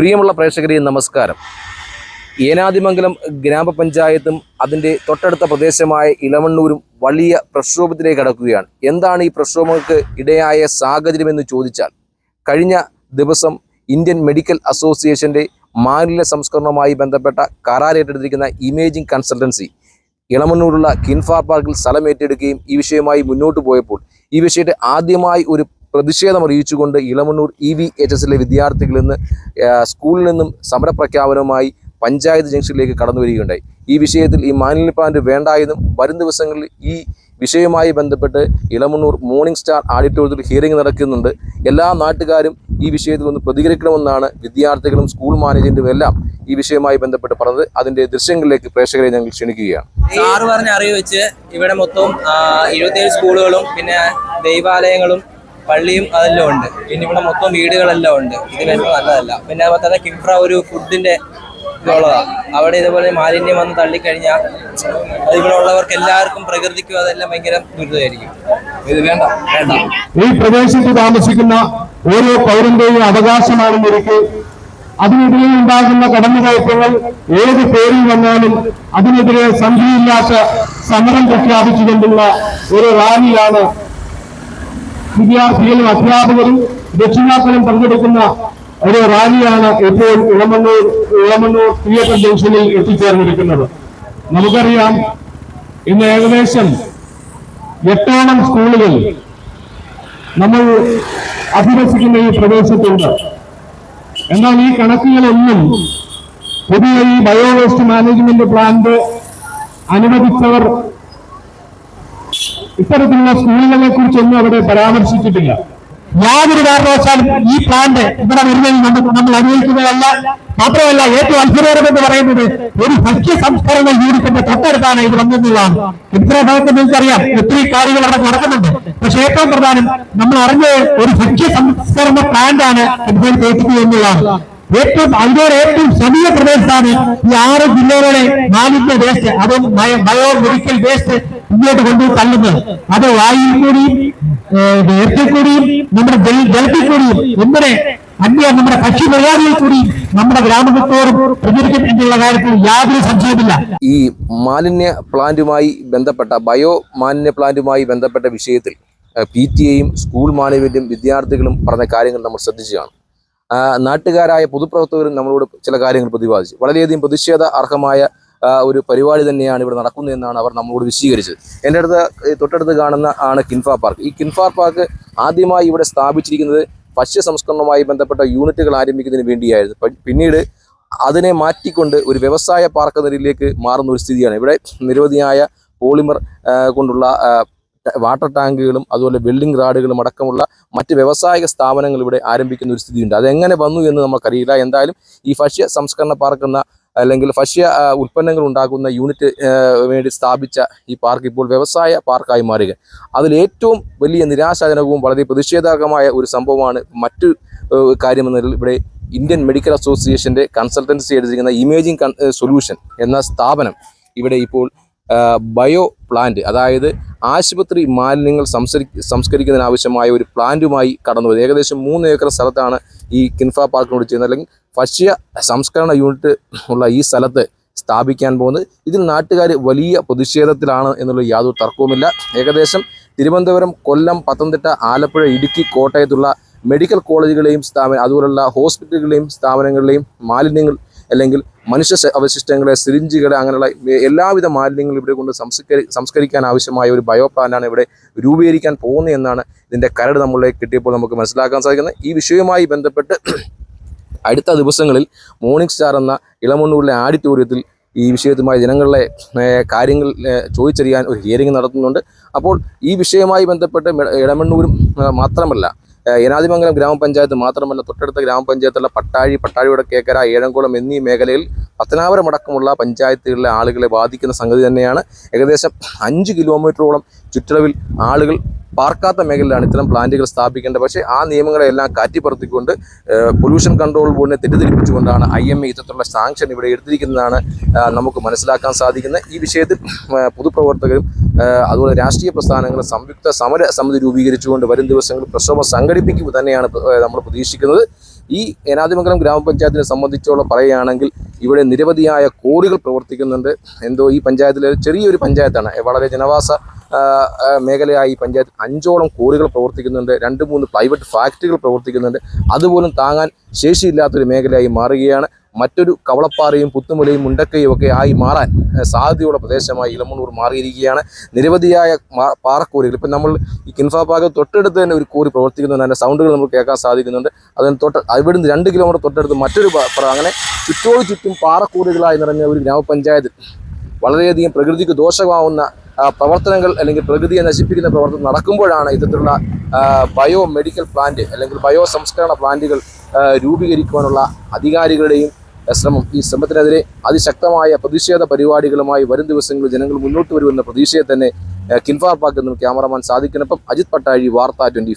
പ്രിയമുള്ള പ്രേക്ഷകരെ നമസ്കാരം. ഏനാദിമംഗലം ഗ്രാമപഞ്ചായത്തും അതിന്റെ തൊട്ടടുത്ത പ്രദേശമായ ഇളവണ്ണൂരും വലിയ പ്രക്ഷോഭത്തിലേക്ക് കടക്കുകയാണ്. എന്താണ് ഈ പ്രക്ഷോഭങ്ങൾക്ക് ഇടയായ സാഹചര്യമെന്ന് ചോദിച്ചാൽ കഴിഞ്ഞ ദിവസം ഇന്ത്യൻ മെഡിക്കൽ അസോസിയേഷന്റെ മാലിന്യ സംസ്കരണവുമായി ബന്ധപ്പെട്ട കരാർ ഏറ്റെടുത്തിരിക്കുന്ന ഇമേജിംഗ് കൺസൾട്ടൻസി ഇളമണ്ണൂരുള്ള കിൻഫാർ പാർക്കിൽ സ്ഥലം ഏറ്റെടുക്കുകയും ഈ വിഷയവുമായി മുന്നോട്ട് പോയപ്പോൾ ഈ വിഷയത്തെ ആദ്യമായി ഒരു പ്രതിഷേധം അറിയിച്ചുകൊണ്ട് ഇളമണ്ണൂർ ഇ വി എച്ച് എസിലെ വിദ്യാർത്ഥികളിൽ നിന്ന് സ്കൂളിൽ നിന്നും സമരപ്രഖ്യാപനവുമായി പഞ്ചായത്ത് ജംഗ്ഷനിലേക്ക് കടന്നു വരികയുണ്ടായി. ഈ വിഷയത്തിൽ ഈ മാലിന്യ പ്ലാന്റ് വേണ്ട എന്നും വരും ദിവസങ്ങളിൽ ഈ വിഷയവുമായി ബന്ധപ്പെട്ട് ഇളമണ്ണൂർ മോർണിംഗ് സ്റ്റാർ ആഡിറ്റോറിയത്തിൽ ഹിയറിംഗ് നടക്കുന്നുണ്ട്. എല്ലാ നാട്ടുകാരും ഈ വിഷയത്തിൽ ഒന്ന് പ്രതികരിക്കണമെന്നാണ് വിദ്യാർത്ഥികളും സ്കൂൾ മാനേജ്മെന്റും എല്ലാം ഈ വിഷയവുമായി ബന്ധപ്പെട്ട് പറഞ്ഞത്. അതിന്റെ ദൃശ്യങ്ങളിലേക്ക് പ്രേക്ഷകരെ ഞങ്ങൾ ക്ഷണിക്കുകയാണ്. സാറ് പറഞ്ഞ അറിവ് വെച്ച് ഇവിടെ മൊത്തം എഴുപത്തിയേഴ് സ്കൂളുകളും പിന്നെ ദൈവാലയങ്ങളും പള്ളിയും അതെല്ലാം ഉണ്ട്. പിന്നെ ഇവിടെ മൊത്തം വീടുകളെല്ലാം ഉണ്ട്. ഇത് വരുമ്പോൾ നല്ലതല്ല. പിന്നെ അതുപോലെ തന്നെ കിംഫ്ര ഒരു ഫുഡിന്റെ ഇതുള്ളതാണ് അവിടെ ഇതുപോലെ മാലിന്യം വന്ന് തള്ളിക്കഴിഞ്ഞാൽ അത് ഇവിടെ ഉള്ളവർക്ക് എല്ലാവർക്കും പ്രകൃതിക്കും അതെല്ലാം ഭയങ്കര ദുരിതമായിരിക്കും. ഇത് വേണ്ട വേണ്ട. ഈ പ്രദേശത്ത് താമസിക്കുന്ന ഓരോ പൗരന്റെയും അവകാശമാണെന്നിരിക്കെ അതിനെതിരെ ഉണ്ടാകുന്ന കടന്നുകയറ്റങ്ങൾ ഏത് പേരിൽ വന്നാലും അതിനെതിരെ സന്ധിയില്ലാത്ത സമരം പ്രഖ്യാപിച്ചുകൊണ്ടുള്ള ഒരു റാലിയാണ് വിദ്യാർത്ഥികളും അധ്യാപകരും ദക്ഷിണാഫലം പങ്കെടുക്കുന്ന ഒരു റാലിയാണ് ഇപ്പോൾ ഇളമണ്ണൂർ ഇളമണ്ണൂർ തിയേറ്റർ ജംഗ്ഷനിൽ എത്തിച്ചേർന്നിരിക്കുന്നത്. നമുക്കറിയാം ഇന്ന് ഏകദേശം എട്ടോളം സ്കൂളുകൾ നമ്മൾ അധിവസിക്കുന്ന ഈ പ്രദേശത്തുണ്ട്. എന്നാൽ ഈ കണക്കുകളൊന്നും പുതിയ ഈ ബയോവേസ്റ്റ് മാനേജ്മെന്റ് പ്ലാന്റ് അനുവദിച്ചവർ ഇത്തരത്തിലുള്ള സ്കൂളുകളെ കുറിച്ചൊന്നും അവിടെ പരാമർശിച്ചിട്ടില്ല. യാതൊരു കാരണവശാലും ഈ പ്ലാന്റ് ഇവിടെ വരുന്നതിൽ നമുക്ക് നമ്മൾ അനുഭവിക്കുന്നതല്ല. മാത്രമല്ല ഏറ്റവും അത്ഭുതകരമെന്ന് പറയുന്നത് ഒരു ഭക്ഷ്യ സംസ്കരണ യൂണിറ്റിന്റെ തൊട്ടടുത്താണ് ഇത് വന്നെന്നുള്ളതാണ് എത്ര ഭാഗത്ത് നിങ്ങൾക്കറിയാം? ഒത്തിരി കാര്യങ്ങൾ അവിടെ നടക്കുന്നുണ്ട്. പക്ഷേ ഏറ്റവും പ്രധാനം നമ്മൾ അറിഞ്ഞ ഒരു ഭക്ഷ്യ സംസ്കരണ പ്ലാന്റ് ആണ് ഇപ്പോൾ കേൾക്കുന്നത് എന്നുള്ളതാണ്. ഏറ്റവും അതിനോട് ഏറ്റവും സമീപ പ്രദേശത്താണ് ഈ ആറ് ജില്ലകളുടെ മാലിന്യ വേസ്റ്റ് അതും ബയോ- മെഡിക്കൽ വേസ്റ്റ് ഇങ്ങോട്ട് കൊണ്ടു തള്ളുന്നത്. അത് വായുവിൽ കൂടിയും ഏറ്റവും കൂടിയും നമ്മുടെ ജല- ജലത്തിൽ കൂടിയും ഇങ്ങനെ അന്യ നമ്മുടെ പക്ഷി മര്യാദയിൽ കൂടിയും നമ്മുടെ ഗ്രാമത്തോടും പ്രചരിക്കും എന്നുള്ള കാര്യത്തിൽ യാതൊരു സംശയമില്ല ഈ മാലിന്യ പ്ലാന്റുമായി ബന്ധപ്പെട്ട ബയോ മാലിന്യ പ്ലാന്റുമായി ബന്ധപ്പെട്ട വിഷയത്തിൽ പി ടി എയും സ്കൂൾ മാനേജ്മെന്റും വിദ്യാർത്ഥികളും പറഞ്ഞ കാര്യങ്ങൾ നമ്മൾ ശ്രദ്ധിച്ചു കാണും നാട്ടുകാരായ പൊതുപ്രവർത്തകരും നമ്മളോട് ചില കാര്യങ്ങൾ പ്രതിപാദിച്ചു. വളരെയധികം പ്രതിഷേധ അർഹമായ ഒരു പരിപാടി തന്നെയാണ് ഇവിടെ നടക്കുന്നതെന്നാണ് അവർ നമ്മളോട് വിശദീകരിച്ചത്. എന്റെ അടുത്ത് തൊട്ടടുത്ത് കാണുന്ന ആണ് കിൻഫ പാർക്ക്. ഈ കിൻഫാർ പാർക്ക് ആദ്യമായി ഇവിടെ സ്ഥാപിച്ചിരിക്കുന്നത് ഭക്ഷ്യ സംസ്കരണവുമായി ബന്ധപ്പെട്ട യൂണിറ്റുകൾ ആരംഭിക്കുന്നതിന് വേണ്ടിയായിരുന്നു. പിന്നീട് അതിനെ മാറ്റിക്കൊണ്ട് ഒരു വ്യവസായ പാർക്ക് നിലയിലേക്ക് മാറുന്ന ഒരു സ്ഥിതിയാണ്. ഇവിടെ നിരവധിയായ പോളിമർ കൊണ്ടുള്ള വാട്ടർ ടാങ്കുകളും അതുപോലെ വെൽഡിംഗ് റാഡുകളും അടക്കമുള്ള മറ്റ് വ്യവസായിക സ്ഥാപനങ്ങൾ ഇവിടെ ആരംഭിക്കുന്ന ഒരു സ്ഥിതിയുണ്ട്. അതെങ്ങനെ വന്നു എന്ന് നമുക്കറിയില്ല എന്തായാലും ഈ ഭക്ഷ്യ സംസ്കരണ പാർക്ക് എന്ന അല്ലെങ്കിൽ ഭക്ഷ്യ ഉൽപ്പന്നങ്ങൾ ഉണ്ടാക്കുന്ന യൂണിറ്റ് വേണ്ടി സ്ഥാപിച്ച ഈ പാർക്ക് ഇപ്പോൾ വ്യവസായ പാർക്കായി മാറുക അതിൽ ഏറ്റവും വലിയ നിരാശാജനകവും വളരെ പ്രതിഷേധാത്മകമായ ഒരു സംഭവമാണ് മറ്റു കാര്യമെന്നതിൽ ഇവിടെ ഇന്ത്യൻ മെഡിക്കൽ അസോസിയേഷന്റെ കൺസൾട്ടൻസി എടുത്തിരിക്കുന്ന ഇമേജിംഗ് സൊല്യൂഷൻ എന്ന സ്ഥാപനം ഇവിടെ ഇപ്പോൾ ബയോ പ്ലാന്റ് അതായത് ആശുപത്രി മാലിന്യങ്ങൾ സംസരി സംസ്കരിക്കുന്നതിന് ആവശ്യമായ ഒരു പ്ലാന്റുമായി കടന്നു വരുന്നത് ഏകദേശം മൂന്ന് ഏക്കർ സ്ഥലത്താണ് ഈ കിൻഫ പാർക്കിനോട് ചെയ്യുന്നത്. അല്ലെങ്കിൽ ഭക്ഷ്യ സംസ്കരണ യൂണിറ്റ് ഉള്ള ഈ സ്ഥലത്ത് സ്ഥാപിക്കാൻ പോകുന്നത്. ഇതിൽ നാട്ടുകാർ വലിയ പ്രതിഷേധത്തിലാണ് എന്നുള്ള യാതൊരു തർക്കവുമില്ല. ഏകദേശം തിരുവനന്തപുരം കൊല്ലം പത്തനംതിട്ട ആലപ്പുഴ ഇടുക്കി കോട്ടയത്തുള്ള മെഡിക്കൽ കോളേജുകളെയും സ്ഥാപന അതുപോലുള്ള ഹോസ്പിറ്റലുകളെയും സ്ഥാപനങ്ങളിലെയും മാലിന്യങ്ങൾ അല്ലെങ്കിൽ മനുഷ്യ അവശിഷ്ടങ്ങളെ സിരിഞ്ചുകളെ അങ്ങനെയുള്ള എല്ലാവിധ മാലിന്യങ്ങളും ഇവിടെ കൊണ്ട് സംസ്കരി സംസ്കരിക്കാൻ ആവശ്യമായ ഒരു ബയോ പ്ലാന്റാണ് ഇവിടെ രൂപീകരിക്കാൻ പോകുന്നത് എന്നാണ് ഇതിന്റെ കരട് നമ്മളിലേക്ക് കിട്ടിയപ്പോൾ നമുക്ക് മനസ്സിലാക്കാൻ സാധിക്കുന്നത്. ഈ വിഷയവുമായി ബന്ധപ്പെട്ട് അടുത്ത ദിവസങ്ങളിൽ മോർണിംഗ് സ്റ്റാർ എന്ന ഇളമണ്ണൂരിലെ ആഡിറ്റോറിയത്തിൽ ഈ വിഷയത്തുമായി ജനങ്ങളെ കാര്യങ്ങൾ ചോദിച്ചറിയാൻ ഒരു ഹിയറിംഗ് നടത്തുന്നുണ്ട്. അപ്പോൾ ഈ വിഷയവുമായി ബന്ധപ്പെട്ട് ഇടമണ്ണൂരും മാത്രമല്ല ഏനാദിമംഗലം ഗ്രാമപഞ്ചായത്ത് മാത്രമല്ല തൊട്ടടുത്ത ഗ്രാമപഞ്ചായത്തുള്ള പട്ടാഴി പട്ടാഴിയുടെ കേക്കര ഏഴംകുളം എന്നീ മേഖലയിൽ പത്തനാപുരം അടക്കമുള്ള പഞ്ചായത്തുകളിലെ ആളുകളെ ബാധിക്കുന്ന സംഗതി തന്നെയാണ്. ഏകദേശം അഞ്ച് കിലോമീറ്ററോളം ചുറ്റളവിൽ ആളുകൾ പാർക്കാത്ത മേഖലയിലാണ് ഇത്തരം പ്ലാന്റുകൾ സ്ഥാപിക്കേണ്ടത്. പക്ഷേ ആ നിയമങ്ങളെല്ലാം കാറ്റിപ്പറത്തിക്കൊണ്ട് പൊല്യൂഷൻ കൺട്രോൾ ബോർഡിനെ തെറ്റിദ്ധരിപ്പിച്ചുകൊണ്ടാണ് ഐ എം എ ഇത്തരത്തിലുള്ള സാങ്ഷൻ ഇവിടെ എടുത്തിരിക്കുന്നതാണ് നമുക്ക് മനസ്സിലാക്കാൻ സാധിക്കുന്നത്. ഈ വിഷയത്തിൽ പൊതുപ്രവർത്തകരും അതുപോലെ രാഷ്ട്രീയ പ്രസ്ഥാനങ്ങളും സംയുക്ത സമര സമിതി രൂപീകരിച്ചുകൊണ്ട് വരും ദിവസങ്ങളിൽ പ്രക്ഷോഭം സംഘടിപ്പിക്കുക തന്നെയാണ് നമ്മൾ പ്രതീക്ഷിക്കുന്നത്. ഈ ഏനാദിമംഗലം ഗ്രാമപഞ്ചായത്തിനെ സംബന്ധിച്ചോളം പറയുകയാണെങ്കിൽ ഇവിടെ നിരവധിയായ കോറികൾ പ്രവർത്തിക്കുന്നുണ്ട്. എന്തോ ഈ പഞ്ചായത്തിലെ ചെറിയൊരു പഞ്ചായത്താണ്. വളരെ ജനവാസ മേഖലയായി പഞ്ചായത്ത് അഞ്ചോളം കോറികൾ പ്രവർത്തിക്കുന്നുണ്ട്. രണ്ട് മൂന്ന് പ്രൈവറ്റ് ഫാക്ടറികൾ പ്രവർത്തിക്കുന്നുണ്ട്. അതുപോലും താങ്ങാൻ ശേഷിയില്ലാത്തൊരു മേഖലയായി മാറുകയാണ്. മറ്റൊരു കവളപ്പാറയും പുത്തുമലയും മുണ്ടക്കയും ഒക്കെ ആയി മാറാൻ സാധ്യതയുള്ള പ്രദേശമായി ഇളമണ്ണൂർ മാറിയിരിക്കുകയാണ്. നിരവധിയായ പാറക്കോരികൾ. ഇപ്പം നമ്മൾ ഈ കിൻഫാ ഭാഗം തൊട്ടടുത്ത് തന്നെ ഒരു കോരി പ്രവർത്തിക്കുന്നുണ്ട് അതിന്റെ സൗണ്ടുകൾ നമുക്ക് കേൾക്കാൻ സാധിക്കുന്നുണ്ട്. അതിന് തൊട്ട് ഇവിടുന്ന് രണ്ട് കിലോമീറ്റർ തൊട്ടടുത്ത് മറ്റൊരു അങ്ങനെ ചുറ്റോട് ചുറ്റും പാറക്കോരികളായി നിറഞ്ഞ ഒരു ഗ്രാമപഞ്ചായത്ത് വളരെയധികം പ്രകൃതിക്ക് ദോഷമാവുന്ന പ്രവർത്തനങ്ങൾ അല്ലെങ്കിൽ പ്രകൃതിയെ നശിപ്പിക്കുന്ന പ്രവർത്തനം നടക്കുമ്പോഴാണ് ഇത്തരത്തിലുള്ള ബയോ മെഡിക്കൽ പ്ലാന്റ് അല്ലെങ്കിൽ ബയോ സംസ്കരണ പ്ലാന്റുകൾ രൂപീകരിക്കുവാനുള്ള അധികാരികളുടെയും ശ്രമം ഈ ശ്രമത്തിനെതിരെ അതിശക്തമായ പ്രതിഷേധ പരിപാടികളുമായി വരും ദിവസങ്ങളിൽ ജനങ്ങൾ മുന്നോട്ട് വരുമെന്ന പ്രതീക്ഷയെ തന്നെ കിൻഫാർ പാർക്ക് നിന്നും ക്യാമറമാൻ സാധിക്കുന്നപ്പം അജിത് പട്ടാഴി വാർത്ത ട്വന്റി